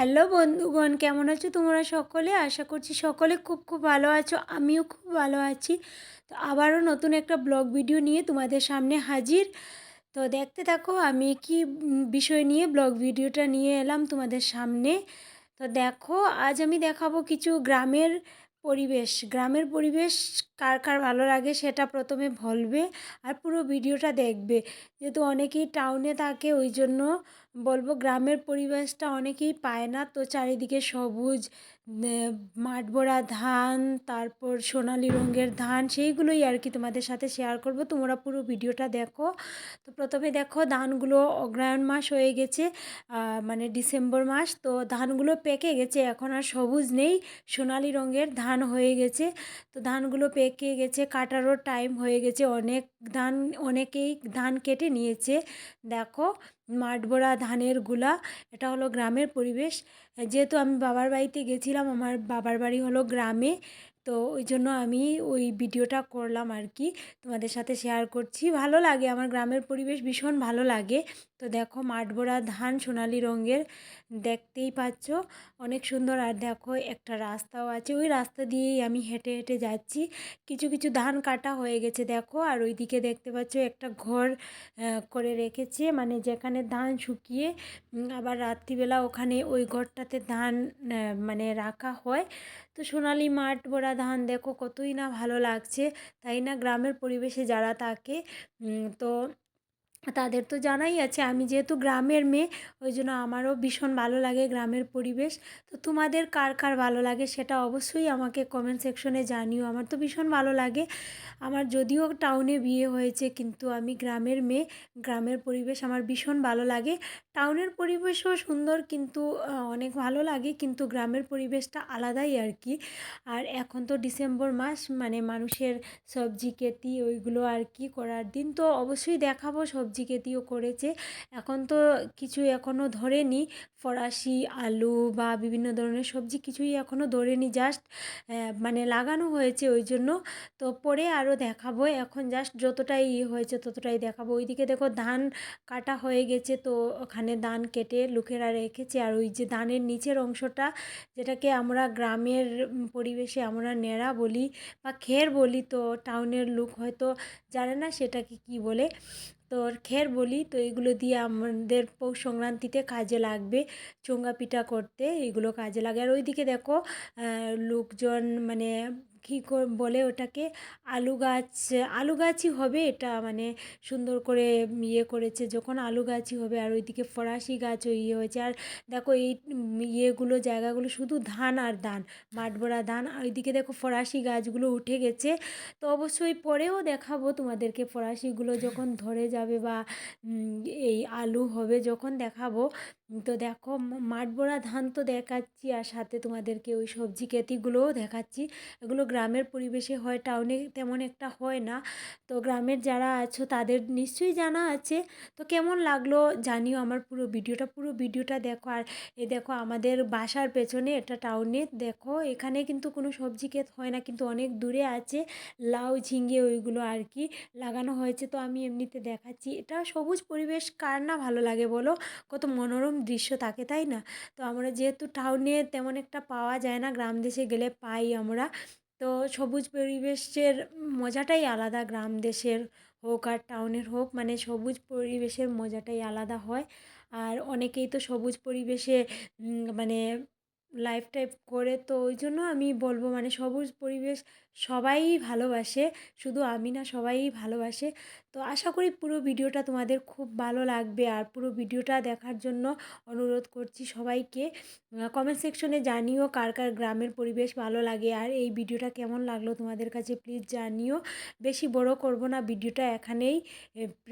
Hello বন্ধুগণ, কেমন আছো তোমরা সকলে? আশা করছি সকলে খুব খুব ভালো আছো, আমিও খুব ভালো আছি। তো আবারও নতুন একটা ব্লগ ভিডিও নিয়ে তোমাদের সামনে হাজির। তো দেখতে থাকো, আমি কি বিষয় নিয়ে ব্লগ ভিডিওটা নিয়ে এলাম তোমাদের সামনে। তো দেখো, আজ আমি দেখাবো কিছু গ্রামের পরিবেশ। গ্রামের পরিবেশ কার কার ভালো লাগে সেটা প্রথমে বলবে আর পুরো ভিডিওটা দেখবে। যেহেতু অনেকেই টাউনে থাকে, ওই জন্য বলব গ্রামের পরিবেশটা অনেকেই পায় না। তো চারিদিকে সবুজ নে- মাঠ ভরা ধান, তারপর সোনালি রঙের ধান, সেইগুলোই আর কি তোমাদের সাথে শেয়ার করব। তোমরা পুরো ভিডিওটা দেখো। তো প্রথমে দেখো, ধানগুলো অগ্রায়ণ মাস হয়ে গেছে মানে ডিসেম্বর মাস। তো ধানগুলো পেকে গেছে, এখন আর সবুজ নেই, সোনালি রঙের ধান হয়ে গেছে। তো ধানগুলো পেকে গেছে, কাটারও টাইম হয়ে গেছে, অনেক ধান, অনেকেই ধান কেটে নিয়েছে। দেখো মাঠ ভরা ধানেরগুলা, এটা হলো গ্রামের পরিবেশ। যেহেতু আমি বাবার বাড়িতে গেছিলাম, আমার বাবার বাড়ি হলো গ্রামে। তো ওই জন্য আমি ওই ভিডিওটা করলাম আর কি। তোমাদের সাথে শেয়ার করছি। ভালো লাগে, আমার গ্রামের পরিবেশ ভীষণ ভালো লাগে। তো দেখো মাঠ ভরা ধান সোনালি রঙের, দেখতেই পাচ্ছ। অনেক সুন্দর। আর দেখো, একটা রাস্তাও আছে। ওই রাস্তা দিয়েই আমি হেঁটে হেঁটে যাচ্ছি। কিছু কিছু ধান কাটা হয়ে গেছে, দেখো। আর ওইদিকে দেখতে পাচ্ছ, একটা ঘর করে রেখেছে। মানে যেখানে ধান শুকিয়ে আবার রাত্রিবেলা ওখানে ওই ঘরটাতে ধান মানে রাখা হয়। তো সোনালি মাঠ ভরা ধান দেখো কতই না ভালো লাগছে। তাই না গ্রামের পরিবেশে যারা থাকে তো তাদের তো জানাই আছে। আমি যেহেতু গ্রামের মেয়ে ওই জন্য আমারও ভীষণ ভালো লাগে গ্রামের পরিবেশ। তো তোমাদের কার কার ভালো লাগে সেটা অবশ্যই আমাকে কমেন্ট সেকশনে জানিও। আমার তো ভীষণ ভালো লাগে। আমার যদিও টাউনে বিয়ে হয়েছে, কিন্তু আমি গ্রামের মেয়ে, গ্রামের পরিবেশ আমার ভীষণ ভালো লাগে। টাউনের পরিবেশও সুন্দর কিন্তু অনেক ভালো লাগে, কিন্তু গ্রামের পরিবেশটা আলাদাই আর কি। আর এখন তো ডিসেম্বর মাস মানে মানুষের সবজি কেতি ওইগুলো আর কি করার দিন। তো অবশ্যই দেখাবো সবজি কেতিও করেছে। এখন তো কিছু এখনও ধরেনি। ফরাসি, আলু বা বিভিন্ন ধরনের সবজি কিছুই এখনও ধরেনি। জাস্ট মানে লাগানো হয়েছে ওই জন্য। তো পরে আরও দেখাবো। এখন জাস্ট যতটাই ইয়ে হয়েছে ততটাই দেখাবো। ওইদিকে দেখো ধান কাটা হয়ে গেছে তো ওখানে ধান কেটে লোকেরা রেখেছে। আর ওই যে ধানের নিচের অংশটা যেটাকে আমরা গ্রামের পরিবেশে আমরা ন্যাড়া বলি বা খের বলি তো টাউনের লোক হয়তো জানে না সেটাকে কি বলে। তো খের বলি, তো এগুলো দিয়ে আমাদের পৌষ সংক্রান্তিতে কাজে লাগবে চোঙা পিঠা করতে, এগুলো কাজে লাগে। আর ওইদিকে দেখো লোকজন মানে কী বলে ওটাকে আলু গাছ, আলু গাছই হবে এটা মানে সুন্দর করে ইয়ে করেছে, যখন আলু গাছই হবে আর ওইদিকে ফরাসি গাছও ইয়ে হয়েছে, আর দেখো এই ইয়েগুলো জায়গাগুলো শুধু ধান আর ধান মাঠভরা ধান, আর ওইদিকে দেখো ফরাসি গাছগুলো উঠে গেছে, তো অবশ্যই পরেও দেখাবো তোমাদেরকে ফরাসিগুলো যখন ধরে যাবে বা এই আলু হবে যখন দেখাবো, তো দেখো মা- ধান তো দেখাচ্ছি, আর সাথে তোমাদেরকে ওই সবজি ক্ষেতিগুলোও দেখাচ্ছি, এগুলো গ্রামের পরিবেশে হয়, টাউনে তেমন একটা হয় না। তো গ্রামের যারা আছো, তাদের নিশ্চয়ই জানা আছে। তো কেমন লাগল জানিও আমার পুরো ভিডিওটা। পুরো ভিডিওটা দেখো, আর এ দেখো আমাদের বাসার পেছনে এটা টাউনে দেখো, এখানে কিন্তু কোনো সবজি ক্ষেত হয় না, কিন্তু অনেক দূরে আছে লাউ, ঝিঙে ওইগুলো আর কি লাগানো হয়েছে। তো আমি এমনিতে দেখাচ্ছি, এটা সবুজ পরিবেশ, কার না ভালো লাগে বলো? কত মনোরম দৃশ্য থাকে, তাই না? তো আমরা যেহেতু টাউনে তেমন একটা পাওয়া যায় না, গ্রাম দেশে গেলে পাই আমরা। তো সবুজ পরিবেশের মজাটাই আলাদা, গ্রাম দেশের হোক আর টাউনের হোক মানে সবুজ পরিবেশের মজাটাই আলাদা হয়। আর অনেকেই তো সবুজ পরিবেশে মানে লাইফ টাইপ করে। তো ওই জন্য আমি বলব মানে সবুজ পরিবেশ সবাই ভালোবাসে, শুধু আমি না সবাই ভালোবাসে। তো আশা করি পুরো ভিডিওটা তোমাদের খুব ভালো লাগবে আর পুরো ভিডিওটা দেখার জন্য অনুরোধ করছি সবাইকে। কমেন্ট সেকশনে জানিও কার কার গ্রামের পরিবেশ ভালো লাগে আর এই ভিডিওটা কেমন লাগল তোমাদের কাছে প্লিজ জানিও। বেশি বড় করব না, ভিডিওটা এখানেই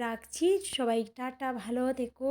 রাখছি। সবাই টাটা, ভালো থেকো।